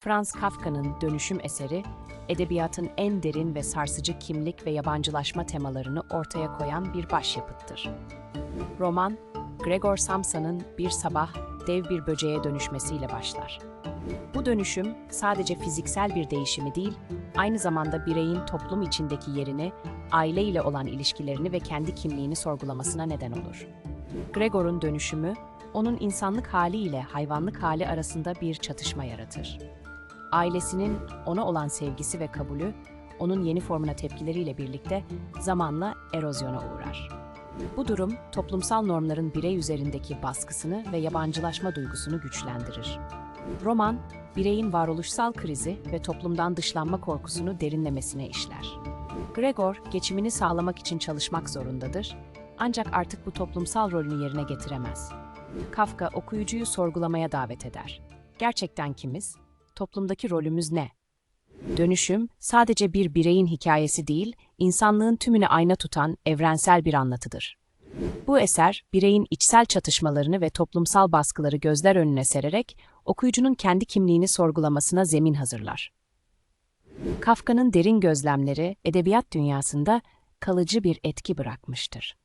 Franz Kafka'nın dönüşüm eseri, edebiyatın en derin ve sarsıcı kimlik ve yabancılaşma temalarını ortaya koyan bir başyapıttır. Roman, Gregor Samsa'nın bir sabah dev bir böceğe dönüşmesiyle başlar. Bu dönüşüm sadece fiziksel bir değişimi değil, aynı zamanda bireyin toplum içindeki yerini, aile ile olan ilişkilerini ve kendi kimliğini sorgulamasına neden olur. Gregor'un dönüşümü, onun insanlık hali ile hayvanlık hali arasında bir çatışma yaratır. Ailesinin ona olan sevgisi ve kabulü, onun yeni formuna tepkileriyle birlikte zamanla erozyona uğrar. Bu durum, toplumsal normların birey üzerindeki baskısını ve yabancılaşma duygusunu güçlendirir. Roman, bireyin varoluşsal krizi ve toplumdan dışlanma korkusunu derinlemesine işler. Gregor, geçimini sağlamak için çalışmak zorundadır, ancak artık bu toplumsal rolünü yerine getiremez. Kafka okuyucuyu sorgulamaya davet eder. Gerçekten kimiz? Toplumdaki rolümüz ne? Dönüşüm sadece bir bireyin hikayesi değil, insanlığın tümünü ayna tutan evrensel bir anlatıdır. Bu eser, bireyin içsel çatışmalarını ve toplumsal baskıları gözler önüne sererek okuyucunun kendi kimliğini sorgulamasına zemin hazırlar. Kafka'nın derin gözlemleri edebiyat dünyasında kalıcı bir etki bırakmıştır.